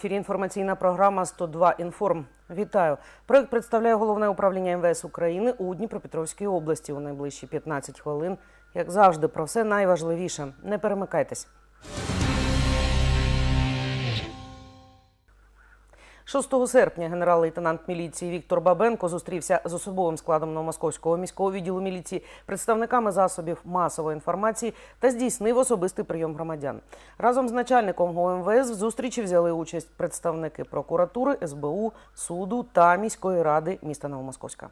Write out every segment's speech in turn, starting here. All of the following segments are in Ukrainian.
Ефірі інформаційна програма «102 інформ. Вітаю. Проект представляє головне управління МВС України у Дніпропетровській області у найближчі 15 хвилин. Як завжди, про все найважливіше. Не перемикайтесь. 6 серпня генерал-лейтенант міліції Віктор Бабенко зустрівся з особовим складом Новомосковського міського відділу міліції, представниками засобів масової інформації та здійснив особистий прийом громадян. Разом з начальником ГОМВС в зустрічі взяли участь представники прокуратури, СБУ, суду та міської ради міста Новомосковська.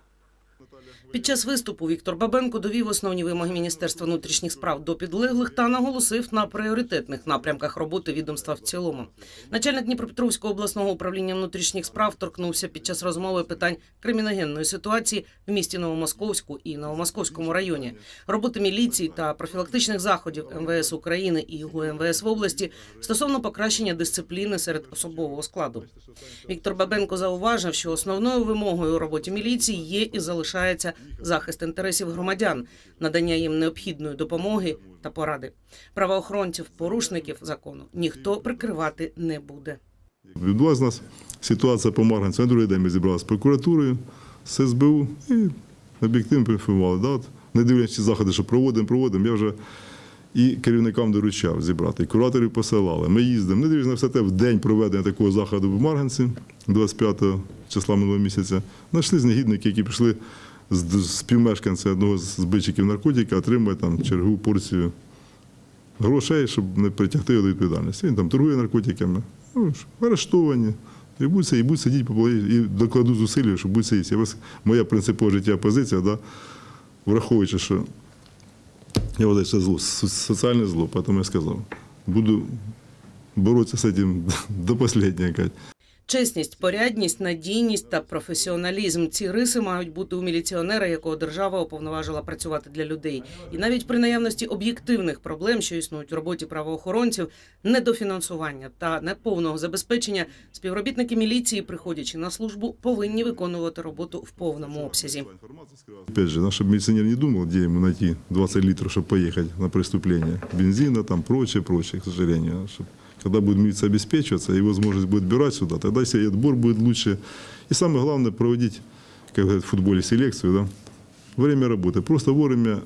Під час виступу Віктор Бабенко довів основні вимоги Міністерства внутрішніх справ до підлеглих та наголосив на пріоритетних напрямках роботи відомства в цілому. Начальник Дніпропетровського обласного управління внутрішніх справ торкнувся під час розмови питань криміногенної ситуації в місті Новомосковську і Новомосковському районі, роботи міліції та профілактичних заходів МВС України і ГУМВС в області стосовно покращення дисципліни серед особового складу. Віктор Бабенко зауважив, що основною вимогою у роботі міліції є і залишається захист інтересів громадян, надання їм необхідної допомоги та поради. Правоохоронців, порушників закону ніхто прикривати не буде. Відбулася нас ситуація по Марганцю. На другий день ми зібралися з прокуратурою, з СБУ і об'єктивно проінформували. Да, не дивлячись заходи, що проводимо, проводимо. Я вже і керівникам доручав зібрати, і кураторів посилали. Ми їздимо. Не дивлячись на все те, в день проведення такого заходу в Марганці, 25 числа минулого місяця, знайшли негідники, які пішли співмешканця одного з збитчиків наркотика, отримує там чергову порцію грошей, щоб не притягти його до відповідальності. Він там торгує наркотиками, ну, арештовані. І будуть, і будуть сидіти і докладу зусилля, щоб будуть сидіти. Я вас- Моя принципова життя позиція, да, враховуючи, що я вважаю, це зло, соціальне зло, тому я сказав, буду боротися з цим до останнього. Чесність, порядність, надійність та професіоналізм ці риси мають бути у міліціонера, якого держава уповноважила працювати для людей. І навіть при наявності об'єктивних проблем, що існують в роботі правоохоронців, недофінансування та неповного забезпечення, співробітники міліції, приходячи на службу, повинні виконувати роботу в повному обсязі. Опять же, наш милиционер не думал, где ему найти 20 литров, чтобы поехать на преступление. Бензина, там, прочее, прочее, к сожалению. Чтоб- Когда будет милиция обеспечиваться и возможность будет брать сюда, тогда если отбор будет лучше. И самое главное, проводить, как говорят в футболе, селекцию, да, время работы. Просто вовремя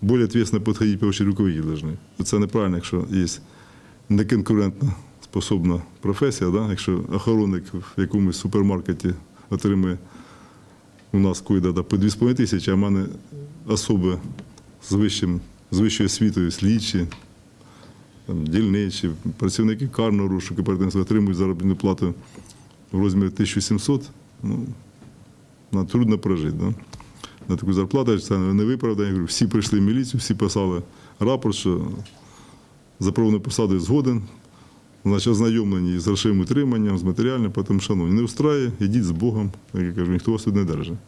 более ответственно подходить, потому что руководитель должны. Це неправильно, якщо є неконкурентна способна професія, да? якщо охоронник в якомусь супермаркеті отримує у нас койда да, по 2,5 тисячі, а в мене особи з, вищим, з вищою освітою, слідчі, там, дільничі, працівники карного розшуку оперативного отримують заробітну плату в розмірі 1700, ну, на трудно прожити. Да? На таку зарплату це не виправдання. Всі прийшли в міліцію, всі писали рапорт, що за проводну посаду згоден, значить, ознайомлені з грошовим утриманням, з матеріальним, тому, шановні, не устрає, ідіть з Богом, як я кажу, ніхто вас тут не держить.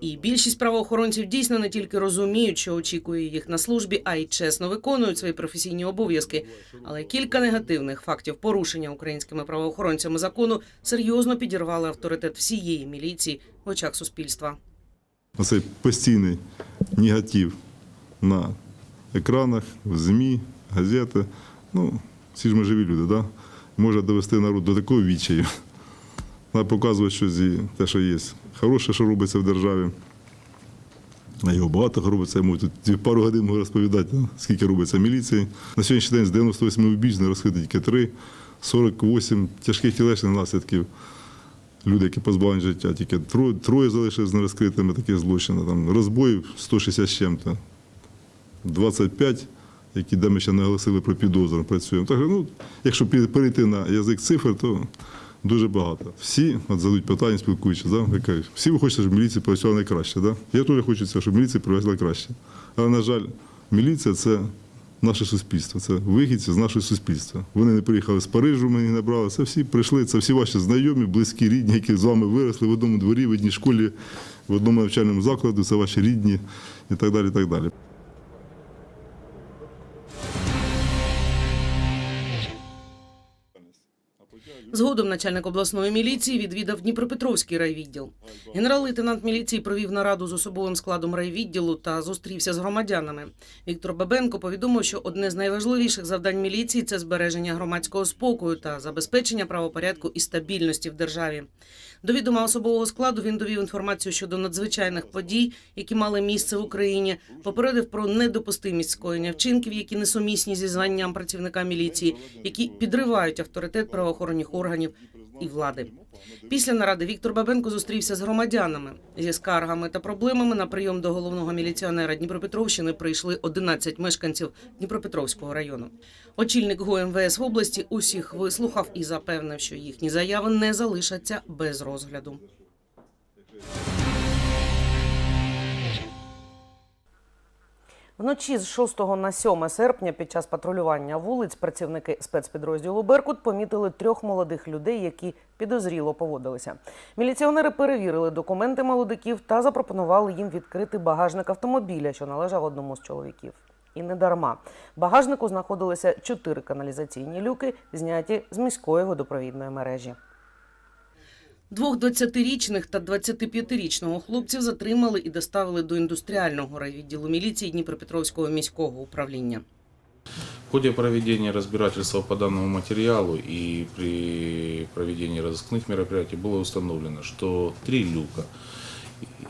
І більшість правоохоронців дійсно не тільки розуміють, що очікує їх на службі, а й чесно виконують свої професійні обов'язки. Але кілька негативних фактів порушення українськими правоохоронцями закону серйозно підірвали авторитет всієї міліції в очах суспільства. Оцей постійний негатив на екранах, в ЗМІ, газети. Ну, всі ж ми живі люди, да? може довести народ до такого відчаю. Треба показувати щось те, що є. Хороше, що робиться в державі. А його багато робиться, я можу тут пару годин розповідати, скільки робиться міліції. На сьогоднішній день з 98 убійць не розкрито тільки 3, 48 тяжких тілесних наслідків. Люди, які позбавлені життя, тільки троє, троє залишились нерозкритими такі злочини. Там розбоїв 160 з чим-то, 25, які де ми ще не оголосили про підозру, працюємо. Так, ну, якщо перейти на язик цифр, то дуже багато. Всі от задають питання, спілкуючись, да? я кажу, всі ви хочете, щоб міліція працювала найкраще. Да? Я теж хочу, щоб міліція працювала краще. Але, на жаль, міліція це наше суспільство, це вихідці з нашого суспільства. Вони не приїхали з Парижу, їх набрали. Це всі прийшли, це всі ваші знайомі, близькі, рідні, які з вами виросли в одному дворі, в одній школі, в одному навчальному закладі, це ваші рідні і так далі. І так далі. Згодом начальник обласної міліції відвідав Дніпропетровський райвідділ. Генерал-лейтенант міліції провів нараду з особовим складом райвідділу та зустрівся з громадянами. Віктор Бабенко повідомив, що одне з найважливіших завдань міліції це збереження громадського спокою та забезпечення правопорядку і стабільності в державі. До відома особового складу він довів інформацію щодо надзвичайних подій, які мали місце в Україні, попередив про недопустимість скоєння вчинків, які несумісні зі званням працівника міліції, які підривають авторитет правоохоронних органів і влади. Після наради Віктор Бабенко зустрівся з громадянами зі скаргами та проблемами. На прийом до головного міліціонера Дніпропетровщини прийшли 11 мешканців Дніпропетровського району. Очільник ГОМВС в області усіх вислухав і запевнив, що їхні заяви не залишаться без розгляду. Вночі з 6 на 7 серпня під час патрулювання вулиць працівники спецпідрозділу Беркут помітили трьох молодих людей, які підозріло поводилися. Міліціонери перевірили документи молодиків та запропонували їм відкрити багажник автомобіля, що належав одному з чоловіків. І не дарма. В багажнику знаходилися чотири каналізаційні люки, зняті з міської водопровідної мережі. Двох 20-річних та 25-річного хлопців затримали і доставили до індустріального райвідділу міліції Дніпропетровського міського управління. В ходе проведения разбирательства по данному материалу и при проведении разыскных мероприятий было установлено, что три люка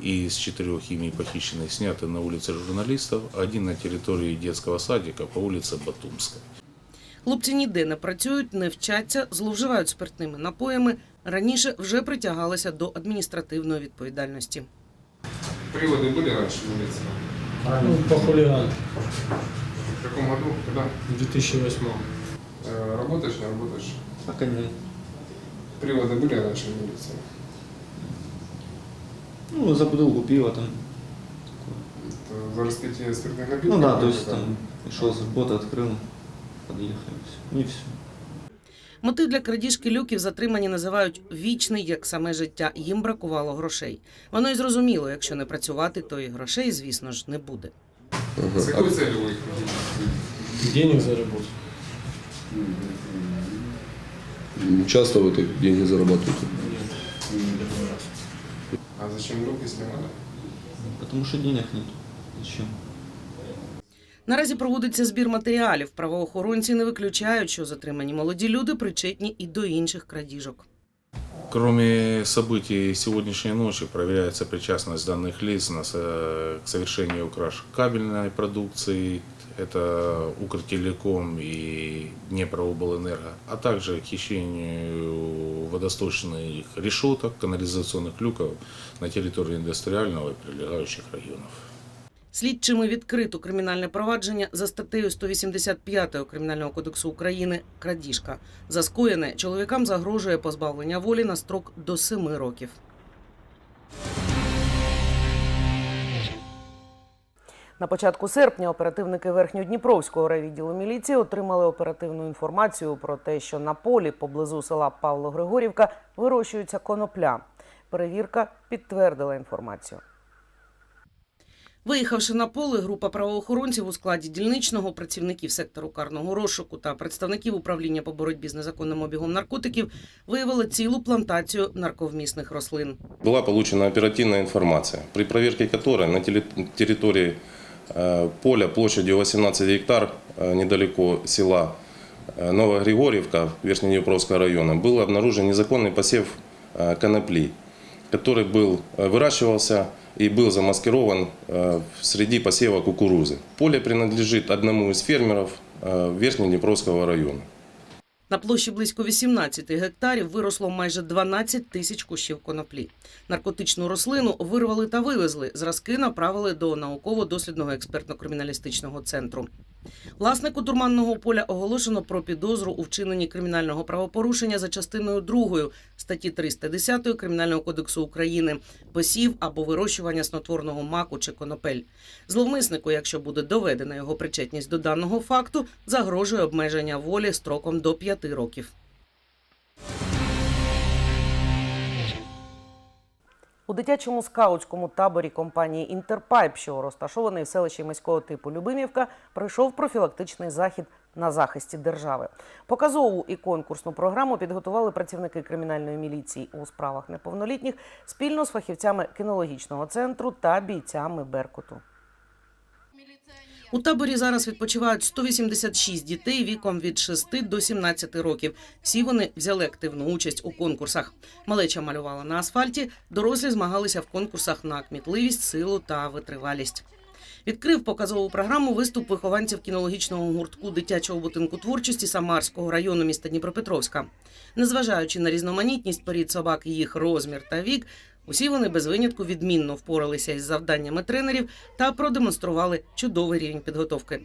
из четырех ими похищенных сняты на улице журналистов, один на территории детского садика по улице Батумской. Хлопці ніде не працюють, не вчаться, зловживають спиртними напоями. Раніше вже притягалися до адміністративної відповідальності. Приводы были раньше в милиции? Ну, по хулигану. В каком году? Когда? В 2008 Э, работаешь, не работаешь? Пока нет. Приводы были раньше в милиции? Ну, за бутылку пива там. Это за распитие спиртных напитков? Ну да, то или есть как? там пришел с работы, открыл, подъехали, все. И все. Мотив для крадіжки люків затримані називають вічний, як саме життя. Їм бракувало грошей. Воно й зрозуміло, якщо не працювати, то і грошей, звісно ж, не буде. С какой целью вы их хотите? Денег заработать. Часто вы так деньги зарабатываете? А зачем люки снимали? Потому что денег нет. Зачем? Наразі проводиться збір матеріалів. Правоохоронці не виключають, що затримані молоді люди причетні і до інших крадіжок. Кроме событий сегодняшней ночи, проверяется причастность данных лиц на со- к совершению краж кабельной продукции, это Укртелеком и Днепрооблэнерго, а также к хищению водосточных решеток, канализационных люков на территории индустриального и прилегающих районов. Слідчими відкрито кримінальне провадження за статтею 185 Кримінального кодексу України крадіжка. За скоєне чоловікам загрожує позбавлення волі на строк до 7 років. На початку серпня оперативники Верхньодніпровського райвідділу міліції отримали оперативну інформацію про те, що на полі поблизу села Павло-Григорівка вирощується конопля. Перевірка підтвердила інформацію. Виїхавши на поле, група правоохоронців у складі дільничного, працівників сектору карного розшуку та представників управління по боротьбі з незаконним обігом наркотиків виявили цілу плантацію нарковмісних рослин. Была получена оперативная информация, при проверке которой на теле- территории э, поля площадью 18 гектар э, недалеко села э, Новая Григорьевка Верхнеднепровского района был обнаружен незаконный посев э, конопли, который был, э, выращивался и был замаскирован э, среди посева кукурузы. Поле принадлежит одному из фермеров э, Верхнеднепровского района. На площі близько 18 гектарів виросло майже 12 тисяч кущів коноплі. Наркотичну рослину вирвали та вивезли. Зразки направили до науково-дослідного експертно-криміналістичного центру. Власнику дурманного поля оголошено про підозру у вчиненні кримінального правопорушення за частиною 2 статті 310 Кримінального кодексу України посів або вирощування снотворного маку чи конопель. Зловмиснику, якщо буде доведена його причетність до даного факту, загрожує обмеження волі строком до 5 років. У дитячому скаутському таборі компанії Інтерпайп, що розташований в селищі міського типу Любимівка, пройшов профілактичний захід на захисті держави. Показову і конкурсну програму підготували працівники кримінальної міліції у справах неповнолітніх спільно з фахівцями кінологічного центру та бійцями Беркуту. У таборі зараз відпочивають 186 дітей віком від 6 до 17 років. Всі вони взяли активну участь у конкурсах. Малеча малювала на асфальті, дорослі змагалися в конкурсах на кмітливість, силу та витривалість. Відкрив показову програму виступ вихованців кінологічного гуртку дитячого будинку творчості Самарського району міста Дніпропетровська. Незважаючи на різноманітність порід собак їх розмір та вік, усі вони без винятку відмінно впоралися із завданнями тренерів та продемонстрували чудовий рівень підготовки.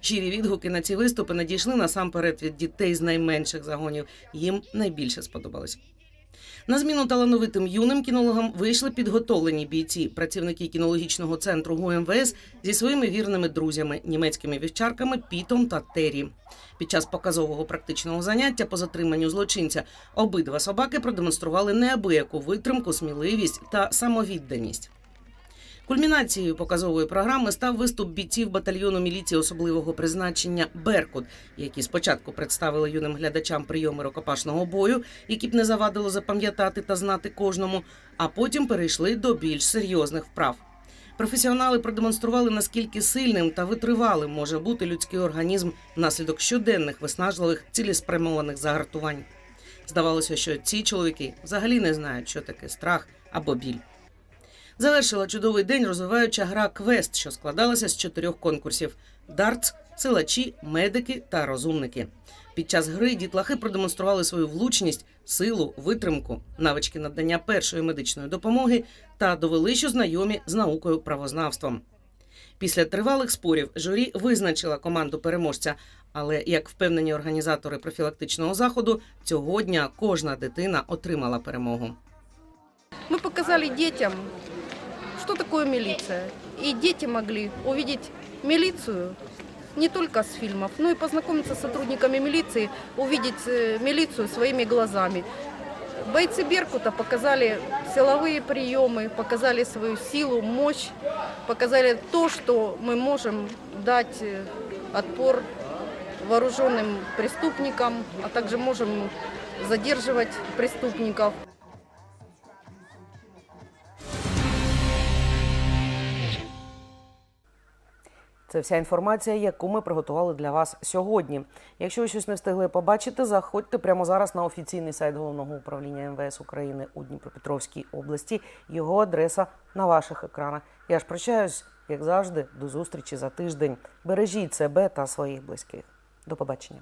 Щирі відгуки на ці виступи надійшли насамперед від дітей з найменших загонів. Їм найбільше сподобалось. На зміну талановитим юним кінологам вийшли підготовлені бійці, працівники кінологічного центру ГУМВС зі своїми вірними друзями, німецькими вівчарками Пітом та Террі. Під час показового практичного заняття по затриманню злочинця обидва собаки продемонстрували неабияку витримку, сміливість та самовідданість. Кульмінацією показової програми став виступ бійців батальйону міліції особливого призначення Беркут, які спочатку представили юним глядачам прийоми рукопашного бою, які б не завадило запам'ятати та знати кожному, а потім перейшли до більш серйозних вправ. Професіонали продемонстрували, наскільки сильним та витривалим може бути людський організм внаслідок щоденних виснажливих цілеспрямованих загартувань. Здавалося, що ці чоловіки взагалі не знають, що таке страх або біль. Завершила чудовий день розвиваюча гра Квест, що складалася з чотирьох конкурсів: дартс, силачі, медики та розумники. Під час гри дітлахи продемонстрували свою влучність, силу, витримку, навички надання першої медичної допомоги та довели, що знайомі з наукою правознавством. Після тривалих спорів журі визначила команду переможця. Але як впевнені організатори профілактичного заходу, цього дня кожна дитина отримала перемогу. Мы показали детям, что такое милиция. И дети могли увидеть милицию не только с фильмов, но и познакомиться с сотрудниками милиции, увидеть э, милицию своими глазами. Бойцы Беркута показали силовые приемы, показали свою силу, мощь, показали то, что мы можем дать э, отпор вооруженным преступникам, а также можем задерживать преступников. Це вся інформація, яку ми приготували для вас сьогодні. Якщо ви щось не встигли побачити, заходьте прямо зараз на офіційний сайт головного управління МВС України у Дніпропетровській області. Його адреса на ваших екранах. Я ж прощаюсь, як завжди, до зустрічі за тиждень. Бережіть себе та своїх близьких. До побачення.